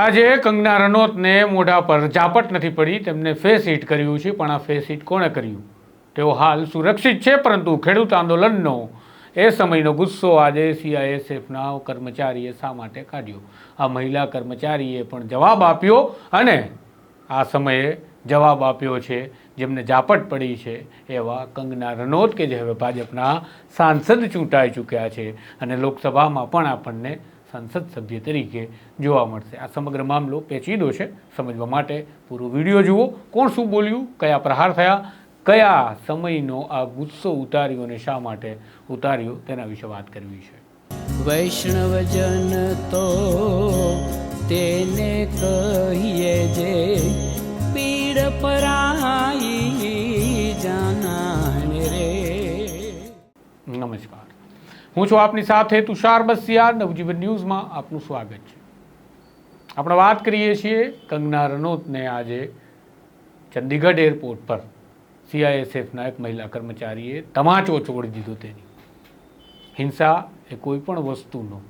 આજે કંગના રનૌતને મોઢા પર ઝાપટ નથી પડી, તેમને ફેસ હિટ કર્યું છે, પણ આ ફેસ હિટ કોણે કર્યું? તેઓ હાલ સુરક્ષિત છે, પરંતુ ખેડૂત આંદોલનનો એ સમયનો ગુસ્સો આજે સીઆઈએસએફના કર્મચારીએ શા માટે કાઢ્યો? આ મહિલા કર્મચારીએ પણ જવાબ આપ્યો અને આ સમયે જવાબ આપ્યો છે, જેમને ઝાપટ પડી છે, એવા કંગના રનૌત કે જે હવે ભાજપના સાંસદ ચૂંટાઈ ચૂક્યા છે. અને લોકસભામાં પણ આપણને સંસદ સભ્ય તરીકે જોવા મળશે. આ સમગ્ર મામલો પેચીદો છે. સમજવા માટે પૂરો વીડિયો જુઓ. કોણ શું બોલ્યું? કયા પ્રહાર થયા? કયા સમયનો આ ગુસ્સો ઉતાર્યો અને શા માટે ઉતાર્યો? તેના વિશે વાત કરવી છે. વૈષ્ણવજન તો તેને કહીએ હું છું આપની સાથે તુષાર બસિયા નવજીવન ન્યૂઝમાં આપનું સ્વાગત છે. આપણે વાત કરીએ છીએ કંગના રનૌતને આજે ચંદીગઢ એરપોર્ટ પર સીઆઈએસએફના એક મહિલા કર્મચારીએ તમાચો છોડી દીધો તેની. હિંસા એ કોઈ પણ વસ્તુનો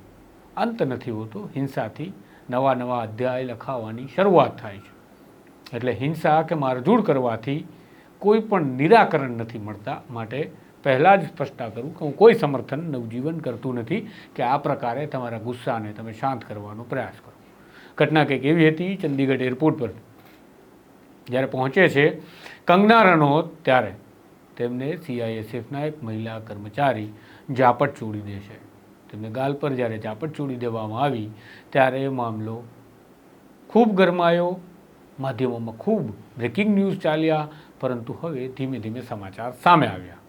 અંત નથી હોતો. હિંસાથી નવા નવા અધ્યાય લખાવવાની શરૂઆત થાય છે. એટલે હિંસા કે મારઝૂડ કરવાથી કોઈ પણ નિરાકરણ નથી મળતા. માટે પહેલાં જ સ્પષ્ટતા કરું કે હું કોઈ સમર્થન નવજીવન કરતું નથી કે આ પ્રકારે તમારા ગુસ્સાને તમે શાંત કરવાનો પ્રયાસ કરો. ઘટના કંઈક એવી હતી ચંદીગઢ એરપોર્ટ પર. જ્યારે પહોંચે છે કંગના રનૌત ત્યારે તેમને સીઆઈએસએફના એક મહિલા કર્મચારી ઝાપટ છોડી દે છે. તેમને ગાલ પર જ્યારે ઝાપટ છોડી દેવામાં આવી ત્યારે એ મામલો ખૂબ ગરમાયો, માધ્યમોમાં ખૂબ બ્રેકિંગ ન્યૂઝ ચાલ્યા, પરંતુ હવે ધીમે ધીમે સમાચાર સામે આવ્યા.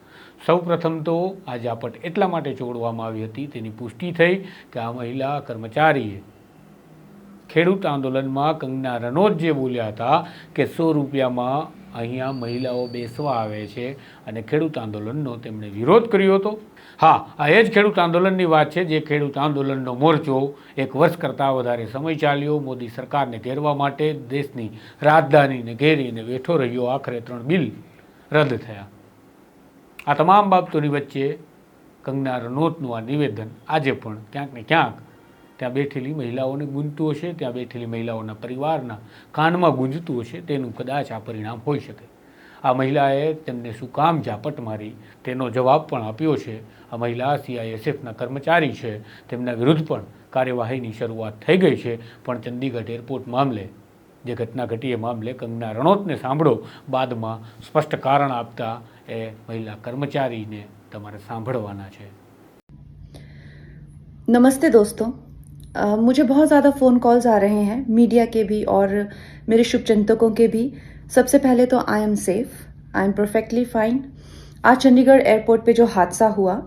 સૌ પ્રથમ તો આ ઝાપટ એટલા માટે છોડવામાં આવી હતી, તેની પુષ્ટિ થઈ કે આ મહિલા કર્મચારીએ ખેડૂત આંદોલનમાં કંગના રનૌત જે બોલ્યા હતા કે સો રૂપિયામાં અહીંયા મહિલાઓ બેસવા આવે છે અને ખેડૂત આંદોલનનો તેમણે વિરોધ કર્યો હતો. હા, આ એ જ ખેડૂત આંદોલનની વાત છે, જે ખેડૂત આંદોલનનો મોરચો એક વર્ષ કરતાં વધારે સમય ચાલ્યો, મોદી સરકારને ઘેરવા માટે દેશની રાજધાનીને ઘેરીને બેઠો રહ્યો, આખરે ત્રણ બિલ રદ થયા. આ તમામ બાબતોની વચ્ચે કંગના રનૌતનું આ નિવેદન આજે પણ ક્યાંક ને ક્યાંક ત્યાં બેઠેલી મહિલાઓને ગુંજતું હશે, ત્યાં બેઠેલી મહિલાઓના પરિવારના કાનમાં ગુંજતું હશે, તેનું કદાચ આ પરિણામ હોઈ શકે. આ મહિલાએ તેમને શું કામ ઝાપટ મારી તેનો જવાબ પણ આપ્યો છે. આ મહિલા સીઆઈએસએફના કર્મચારી છે. તેમના વિરુદ્ધ પણ કાર્યવાહીની શરૂઆત થઈ ગઈ છે. પણ ચંદીગઢ એરપોર્ટ મામલે, જે ઘટના ઘટી એ મામલે કંગના રણોતને સાંભળો, બાદમાં સ્પષ્ટ કારણ આપતા એ મહિલા કર્મચારીને તમારે સાંભળવાના છે नमस्ते दोस्तों अ, मुझे बहुत ज़्यादा फ़ोन कॉल्स आ रहे हैं मीडिया के भी और मेरे शुभचिंतकों के भी सबसे पहले तो I am safe I am perfectly fine आज चंडीगढ़ एयरपोर्ट पे जो हादसा हुआ अ,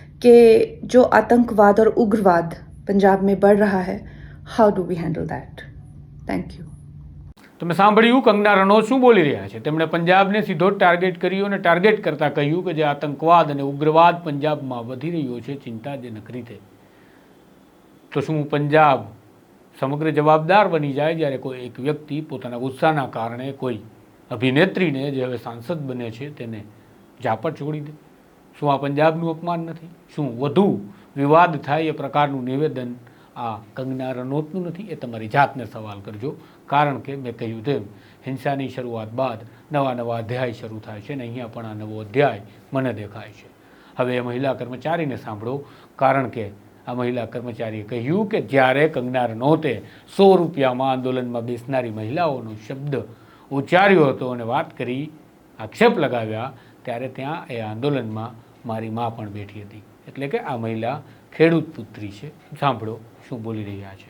कि जो आतंकवाद और उग्रवाद पंजाब में बढ़ रहा है how do we handle that thank you તમે સાંભળ્યું કંગના રનૌત શું બોલી રહ્યા છે તેમણે પંજાબને સીધો જ ટાર્ગેટ કર્યું અને ટાર્ગેટ કરતાં કહ્યું કે જે આતંકવાદ અને ઉગ્રવાદ પંજાબમાં વધી રહ્યો છે ચિંતાજનક રીતે તો શું પંજાબ સમગ્ર જવાબદાર બની જાય જ્યારે કોઈ એક વ્યક્તિ પોતાના ગુસ્સાના કારણે કોઈ અભિનેત્રીને જે હવે સાંસદ બને છે તેને ઝાપટ છોડી દે શું આ પંજાબનું અપમાન નથી? શું વધુ વિવાદ થાય એ પ્રકારનું નિવેદન આ કંગના રનૌતનું નથી? એ તમારી જાતને સવાલ કરજો. કારણ કે મેં કહ્યું તેમ, હિંસાની શરૂઆત બાદ નવા નવા અધ્યાય શરૂ થાય છે અને અહીંયા પણ આ નવો અધ્યાય મને દેખાય છે. હવે એ મહિલા કર્મચારીને સાંભળો. કારણ કે આ મહિલા કર્મચારીએ કહ્યું કે જ્યારે કંગના રનૌતે સો રૂપિયામાં આંદોલનમાં બેસનારી મહિલાઓનો શબ્દ ઉચ્ચાર્યો હતો અને વાત કરી, આક્ષેપ લગાવ્યા ત્યારે ત્યાં એ આંદોલનમાં મારી મા પણ બેઠી હતી. એટલે કે આ મહિલા ખેડૂત પુત્રી છે. સાંભળો શું બોલી રહ્યા છે.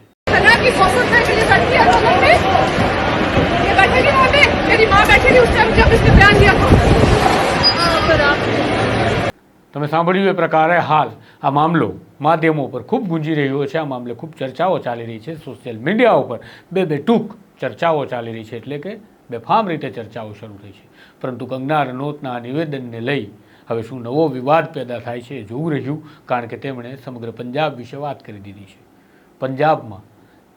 તમે સાંભળ્યું એ પ્રકારે હાલ આ મામલો માધ્યમો પર ખૂબ ગુંજી રહ્યો છે. આ મામલે ખૂબ ચર્ચાઓ ચાલી રહી છે. સોશિયલ મીડિયા ઉપર બે બે ટૂંક ચર્ચાઓ ચાલી રહી છે. એટલે કે બેફામ રીતે ચર્ચાઓ શરૂ થઈ છે. પરંતુ કંગના રનૌતના નિવેદનને લઈ હવે શું નવો વિવાદ પેદા થાય છે જોવું રહ્યું, કારણ કે તેમણે સમગ્ર પંજાબ વિશે વાત કરી દીધી છે. પંજાબમાં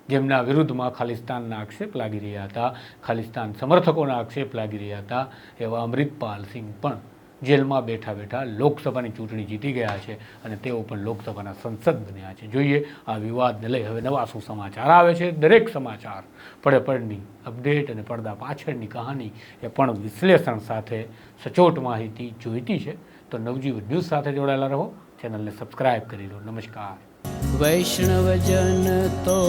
જેમના વિરુદ્ધમાં ખાલિસ્તાનના આક્ષેપ લાગી રહ્યા હતા, ખાલિસ્તાન સમર્થકોના આક્ષેપ લાગી રહ્યા હતા, એવા અમૃતપાલ સિંહ પણ જેલમાં બેઠા બેઠા લોકસભાની ચૂંટણી જીતી ગયા છે અને તેઓ પણ લોકસભાના સંસદ બન્યા છે. જોઈએ આ વિવાદને લઈ હવે નવા શું સમાચાર આવે છે? દરેક સમાચાર પડે પડની અપડેટ અને પડદા પાછળની કહાની એ પણ વિશ્લેષણ સાથે સચોટ માહિતી જોઈતી છે. તો નવજીવન ન્યૂઝ સાથે જોડાયેલા રહો. ચેનલને સબસ્ક્રાઇબ કરી લો. નમસ્કાર. વૈષ્ણવજન તો